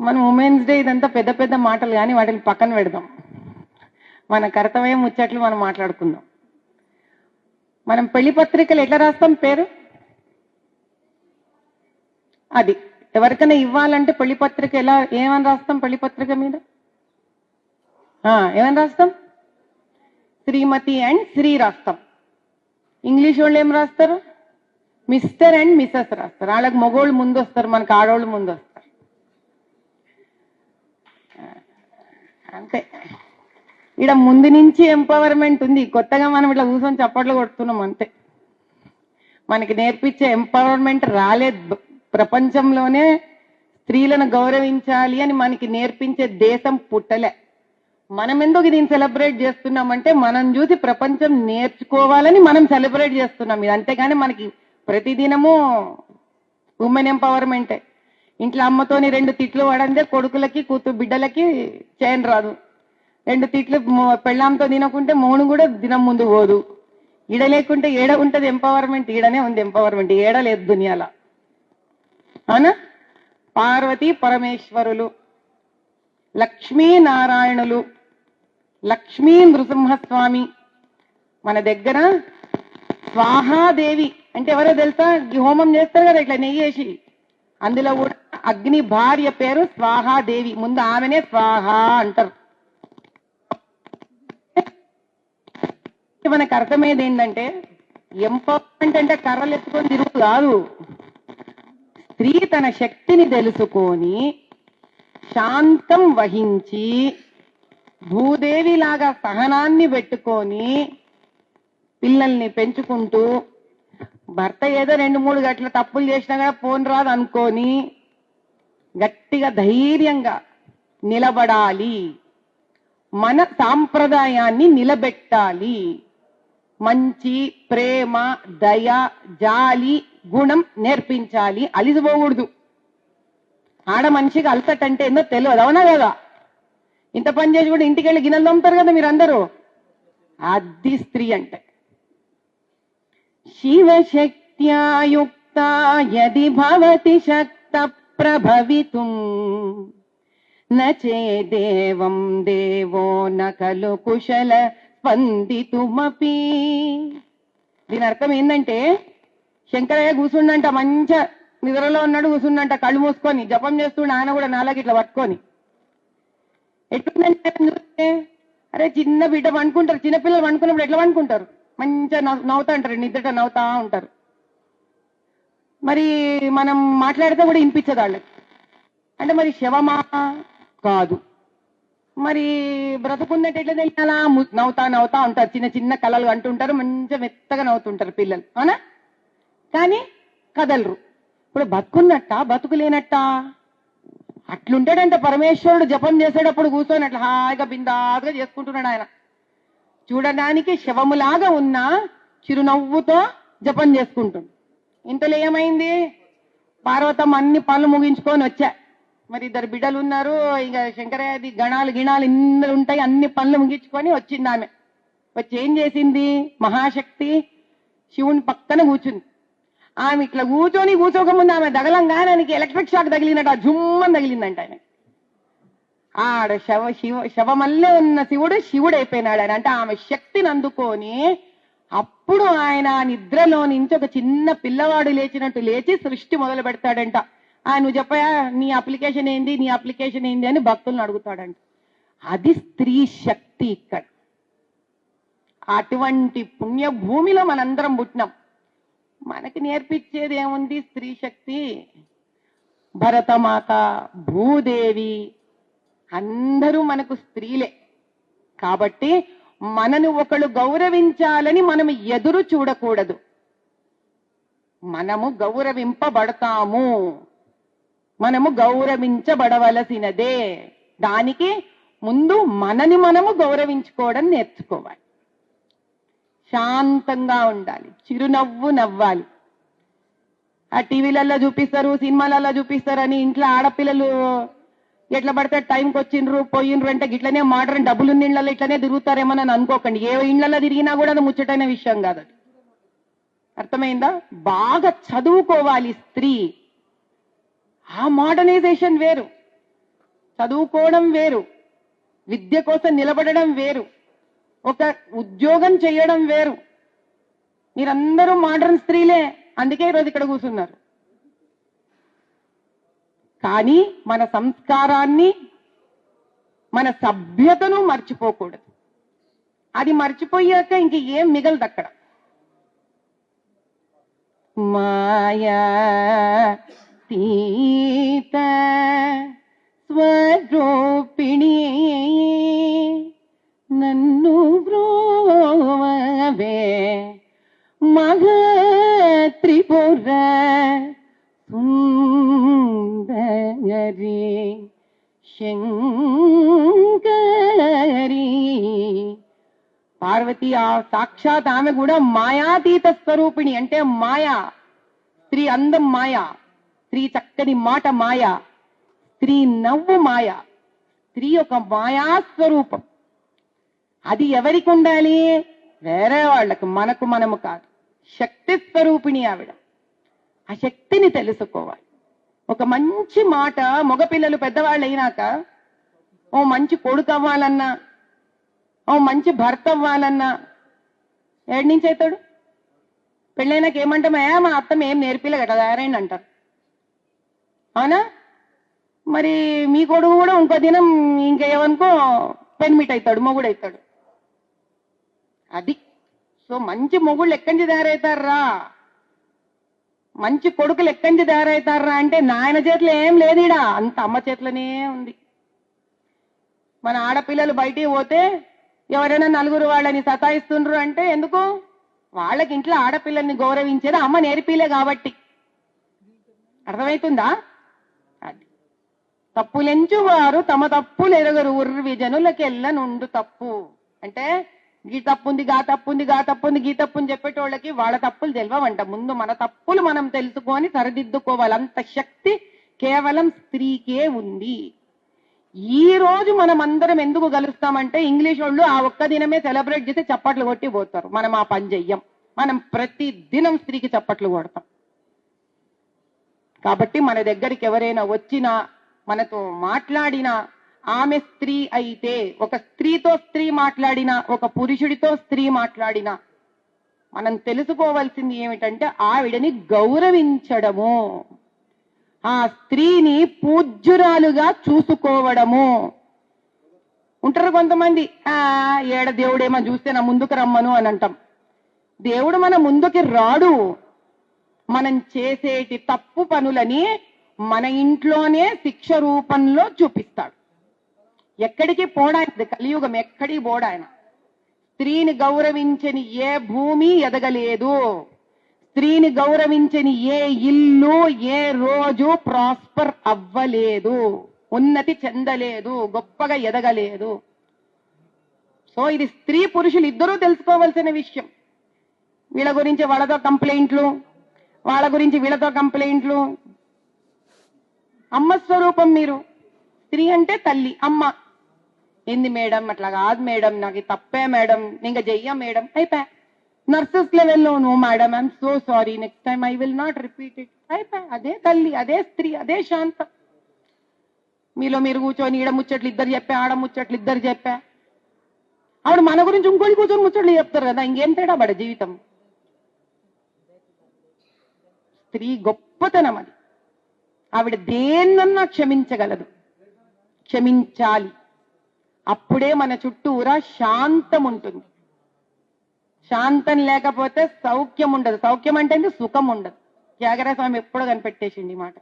మనం women's day ఇదంతా పెద్ద పెద్ద మాటలు కానీ వాటిని పక్కన పెడదాం. మన కర్తవ్యం ముచ్చట్లు మనం మాట్లాడుకుందాం. మనం పెళ్ళి పత్రికలు ఎట్లా రాస్తాం పేరు? అది. ఎవరికైనా ఇవ్వాలంటే పెళ్ళి పత్రిక ఎలా ఏమని రాస్తాం పెళ్ళి పత్రిక మీద? ఏమని రాస్తాం? శ్రీమతి అండ్ శ్రీ రాస్తాం. ఇంగ్లీష్ వాళ్ళు ఏం రాస్తారు? మిస్టర్ అండ్ మిస్సెస్ రాస్తారు. వాళ్ళకి మగోళ్ళు ముందు వస్తారు మనకి ఆడవాళ్ళు ముందు వస్తారు అంతే. ఇక్కడ ముందు నుంచి ఎంపవర్మెంట్ ఉంది. కొత్తగా మనం ఇట్లా కూర్చొని చప్పట్లు కొడుతున్నాం అంతే. మనకి నేర్పించే ఎంపవర్మెంట్ రాలేదు. ప్రపంచంలోనే స్త్రీలను గౌరవించాలి అని మనకి నేర్పించే దేశం పుట్టలే. మనం ఎందుకు దీన్ని సెలబ్రేట్ చేస్తున్నామంటే మనం చూసి ప్రపంచం నేర్చుకోవాలని మనం సెలబ్రేట్ చేస్తున్నాం. ఇది అంతేగాని మనకి ప్రతిదినము ఉమెన్ ఎంపవర్మెంటే ఇంట్లో అమ్మతోని రెండు తిట్లు పడందే కొడుకులకి కూతురు బిడ్డలకి చేయను రాదు. రెండు తిట్లు పెళ్ళాంతో తినకుంటే మౌను కూడా దినం ముందు పోదు. ఈడ లేకుంటే ఏడ ఉంటది ఎంపవర్మెంట్? ఈడనే ఉంది ఎంపవర్మెంట్. ఏడ లేదు దునియాల. అవునా? పార్వతి పరమేశ్వరులు లక్ష్మీ నారాయణులు లక్ష్మీ నృసింహస్వామి మన దగ్గర స్వాహాదేవి. అంటే ఎవరో తెలుసా? ఈ హోమం చేస్తారు కదా ఇట్లా నెయ్యి వేసి. అందులో కూడా అగ్ని భార్య పేరు స్వాహాదేవి ముందు ఆమెనే స్వాహ అంటారు. మనకు అర్థమయ్యేది ఏంటంటే ఎంపవర్మెంట్ అంటే కర్రలు ఎత్తుకొని తిరుగు కాదు. స్త్రీ తన శక్తిని తెలుసుకొని శాంతం వహించి భూదేవి లాగా సహనాన్ని పెట్టుకొని పిల్లల్ని పెంచుకుంటూ భర్త ఏదో రెండు మూడు గట్ల తప్పులు చేసినా కూడా పోన్ రాదు అనుకొని గట్టిగా ధైర్యంగా నిలబడాలి. మన సాంప్రదాయాన్ని నిలబెట్టాలి. మంచి ప్రేమ దయ జాలి గుణం నేర్పించాలి. అలిసిపోకూడదు ఆడ మనిషికి అలసట అంటే ఏందో తెలియదు అవునా కదా? ఇంత పని చేసి కూడా ఇంటికి వెళ్ళి గిన్నెలు తోముతారు కదా మీరందరూ? అది స్త్రీ అంటే. శివశక్త్యాయుక్త యది భవతి శక్త ప్రభవితుం. నేదేవం దేవో న కుశల స్పందితుమపి. దీని అర్థం ఏంటంటే శంకరయ్య కూర్చుండంట మంచిగా నిద్రలో ఉన్నాడు కూర్చుండంట కళ్ళు మూసుకొని జపం చేస్తుండే ఆయన కూడా నాలాగి ఇట్లా పట్టుకొని. ఎట్లుందంటే చూస్తే అరే చిన్న బిడ్డ పండుకుంటారు చిన్నపిల్లలు పండుకున్నప్పుడు ఎట్లా పండుకుంటారు? మంచిగా నవ్వుతా ఉంటారు నిద్రట నవ్వుతా ఉంటారు. మరి మనం మాట్లాడితే కూడా వినిపించదు వాళ్ళకి అంటే మరి శవమా? కాదు. మరి బ్రతుకున్నట్టు ఎట్లా తెలియాలా? నవ్వుతా నవ్వుతా ఉంటారు. చిన్న చిన్న కళలు అంటుంటారు. మంచిగా మెత్తగా నవ్వుతుంటారు పిల్లలు. అవునా? కానీ కదలరు. ఇప్పుడు బతుకున్నట్ట? బతుకులేనట్ట అట్లుంటాడంట పరమేశ్వరుడు జపం చేసేటప్పుడు కూర్చొని అట్లా హాయిగా బిందాగా చేసుకుంటున్నాడు ఆయన. చూడడానికి శవములాగా ఉన్న చిరునవ్వుతో జపం చేసుకుంటుంది ఇంతలో ఏమైంది? పార్వతమ్మ అన్ని పనులు ముగించుకొని వచ్చా. మరి ఇద్దరు బిడ్డలు ఉన్నారు ఇక శంకరాది గణాలు గిణాలు ఇందులో ఉంటాయి అన్ని పనులు ముగించుకొని వచ్చింది ఆమె. వచ్చి ఏం చేసింది? మహాశక్తి శివుని పక్కన కూర్చుంది. ఆమె ఇట్లా కూర్చొని కూర్చోకముందు ఆమె దగలంగానే ఆయనకి ఎలక్ట్రిక్ షాక్ తగిలినట్టు ఆ జుమ్మని తగిలిందంట ఆయన ఆడ శవ శివ శవమల్లే ఉన్న శివుడు శివుడు అయిపోయినాడు ఆయన అంటే ఆమె శక్తిని అందుకొని అప్పుడు ఆయన నిద్రలో నుంచి ఒక చిన్న పిల్లవాడు లేచినట్టు లేచి సృష్టి మొదలు పెడతాడంట. ఆ నువ్వు చెప్పయా నీ అప్లికేషన్ ఏంది నీ అప్లికేషన్ ఏంది అని భక్తులను అడుగుతాడంట. అది స్త్రీ శక్తి ఇక్కడ. అటువంటి పుణ్య భూమిలో మనందరం పుట్టినాం. మనకి నేర్పించేది ఏముంది? స్త్రీ శక్తి. భరతమాత భూదేవి అందరూ మనకు స్త్రీలే. కాబట్టి మనను ఒకళ్ళు గౌరవించాలని మనం ఎదురు చూడకూడదు. మనము గౌరవింపబడతాము. మనము గౌరవించబడవలసినదే. దానికి ముందు మనని మనము గౌరవించుకోవడం నేర్చుకోవాలి. శాంతంగా ఉండాలి. చిరునవ్వు నవ్వాలి. ఆ టీవీలలో చూపిస్తారు సినిమాలలో చూపిస్తారని ఇంట్లో ఆడపిల్లలు ఎట్లా పడితే టైంకి వచ్చిండ్రు పోయిండ్రు అంటే ఇట్లనే మోడర్న్ డబ్బులు ఉన్న ఇళ్ళలో ఇట్లనే తిరుగుతారేమో అని అనుకోకండి. ఏ ఇళ్ళలో తిరిగినా కూడా అది ముచ్చటైన విషయం కాదు అది. అర్థమైందా? బాగా చదువుకోవాలి స్త్రీ. ఆ మోడర్నైజేషన్ వేరు. చదువుకోవడం వేరు. విద్య కోసం నిలబడడం వేరు. ఒక ఉద్యోగం చేయడం వేరు. మీరందరూ మోడర్న్ స్త్రీలే. అందుకే ఈరోజు ఇక్కడ కూర్చున్నారు. కానీ మన సంస్కారాన్ని మన సభ్యతను మర్చిపోకూడదు. అది మర్చిపోయాక ఇంక ఏం మిగలదు అక్కడ. మాయా తీత స్వరూపిణి నన్ను బ్రోవే మహ త్రిపుర సుందరి శంకరి. పార్వతి ఆ సాక్షాత్ ఆమె కూడా మాయాతీత స్వరూపిణి అంటే మాయా స్త్రీ అందం మాయా స్త్రీ చక్కని మాట మాయా స్త్రీ నవ్వు మాయా స్త్రీ ఒక మాయా స్వరూపం. అది ఎవరికి ఉండాలి? వేరే వాళ్ళకు మనకు మనము కాదు. శక్తి స్వరూపిణి ఆవిడ. ఆ శక్తిని తెలుసుకోవాలి. ఒక మంచి మాట మగపిల్లలు పెద్దవాళ్ళు అయినాక ఓ మంచి కొడుకు అవ్వాలన్నా ఓ మంచి భర్త అవ్వాలన్నా ఏడు నుంచి అవుతాడు పెళ్ళైనాక ఏమంటామా మా అత్తమ్మ ఏం నేర్పిలే కదా తయారైంది అంటారు అవునా? మరి మీ కొడుకు కూడా ఇంకో దినం ఇంకేమనుకో పెన్మిట్ అవుతాడు మొగుడు అవుతాడు అది. సో మంచి మొగుళ్ళు ఎక్కడి నుంచి తయారవుతారా మంచి కొడుకులు ఎక్కడి తయారవుతారా అంటే నాయన చేతిలో ఏం లేదుడా? అంత అమ్మ చేతిలోనే ఉంది. మన ఆడపిల్లలు బయటికి పోతే ఎవరైనా నలుగురు వాళ్ళని సతాయిస్తుండ్రు అంటే ఎందుకు? వాళ్ళకి ఇంట్లో ఆడపిల్లల్ని గౌరవించేది అమ్మ నేర్పిలే కాబట్టి. అర్థమవుతుందా తప్పులెంచు వారు తమ తప్పులు ఎరగరు. ఉర్వి జనులకెల్ల నుండు తప్పు. అంటే గీ తప్పుంది గా తప్పుంది గా తప్పుంది గీ తప్పుని చెప్పేటోళ్ళకి వాళ్ళ తప్పులు తెలియవంట ముందు మన తప్పులు మనం తెలుసుకొని సరిదిద్దుకోవాలి అంత శక్తి కేవలం స్త్రీకే ఉంది. ఈ రోజు మనం అందరం ఎందుకు కలుస్తామంటే ఇంగ్లీష్ వాళ్ళు ఆ ఒక్క దినమే సెలబ్రేట్ చేసి చప్పట్లు కొట్టి పోతారు. మనం ఆ పని చెయ్యం. మనం ప్రతి దినం స్త్రీకి చప్పట్లు కొడతాం. కాబట్టి మన దగ్గరికి ఎవరైనా వచ్చినా మనతో మాట్లాడినా ఆమె స్త్రీ అయితే ఒక స్త్రీతో స్త్రీ మాట్లాడినా ఒక పురుషుడితో స్త్రీ మాట్లాడినా మనం తెలుసుకోవాల్సింది ఏమిటంటే ఆవిడని గౌరవించడము. ఆ స్త్రీని పూజ్యురాలుగా చూసుకోవడము. ఉంటారు కొంతమంది ఆ ఏడ దేవుడేమో చూస్తే నా ముందుకు రమ్మను అని అంటాం. దేవుడు మన ముందుకి రాడు. మనం చేసేటి తప్పు పనులని మన ఇంట్లోనే శిక్ష రూపంలో చూపిస్తాడు. ఎక్కడికి పోడాయన కలియుగం ఎక్కడికి పోడాయన? స్త్రీని గౌరవించని ఏ భూమి ఎదగలేదు. స్త్రీని గౌరవించని ఏ ఇల్లు ఏ రోజు ప్రాస్పర్ అవ్వలేదు. ఉన్నతి చెందలేదు గొప్పగా ఎదగలేదు. సో ఇది స్త్రీ పురుషులు ఇద్దరూ తెలుసుకోవాల్సిన విషయం. వీళ్ళ గురించి వాళ్ళతో కంప్లైంట్లు వాళ్ళ గురించి వీళ్ళతో కంప్లైంట్లు. అమ్మ స్వరూపం మీరు. స్త్రీ అంటే తల్లి అమ్మ. ఏంది మేడం? అట్లా కాదు మేడం. నాకు తప్పే మేడం. ఇంకా చెయ్యం మేడం. అయిపోయా. నర్సెస్ లెవెల్లో no madam. I'm so sorry next time I will not repeat it అయిపోయా. అదే తల్లి అదే స్త్రీ అదే శాంత. మీలో మీరు కూర్చొని ఈడ ముచ్చట్లు ఇద్దరు చెప్పా ఆడ ముచ్చట్లు ఇద్దరు చెప్పా. ఆవిడ మన గురించి ఇంకోటి కూర్చొని ముచ్చట్లు చెప్తారు కదా. ఇంకేం తేడా పడ జీవితం? స్త్రీ గొప్పతనం అది. ఆవిడ దేన్నన్నా క్షమించగలదు. క్షమించాలి. అప్పుడే మన చుట్టూరా శాంతం ఉంటుంది. శాంతం లేకపోతే సౌఖ్యం ఉండదు. సౌఖ్యం అంటే సుఖం ఉండదు. త్యాగరాజ స్వామి ఎప్పుడో కనిపెట్టేసింది మాట.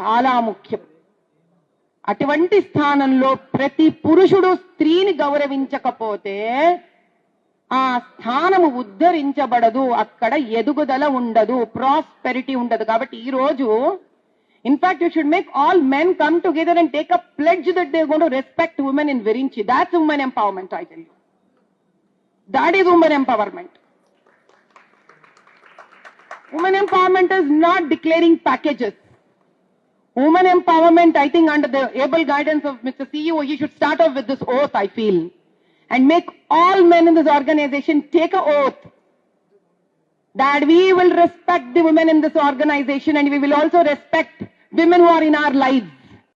చాలా ముఖ్యం. అటువంటి స్థానంలో ప్రతి పురుషుడు స్త్రీని గౌరవించకపోతే ఆ స్థానము ఉద్ధరించబడదు. అక్కడ ఎదుగుదల ఉండదు. ప్రాస్పెరిటీ ఉండదు. కాబట్టి ఈ రోజు In fact, you should make all men come together and take a pledge that they're going to respect women in Virinchi. That's women empowerment, I tell you. That is women empowerment. Women empowerment is not declaring packages. Women empowerment, I think under the able guidance of Mr. CEO, he should start off with this oath, I feel. And make all men in this organization take an oath that we will respect the women in this organization and we will also respect women who are in our lives.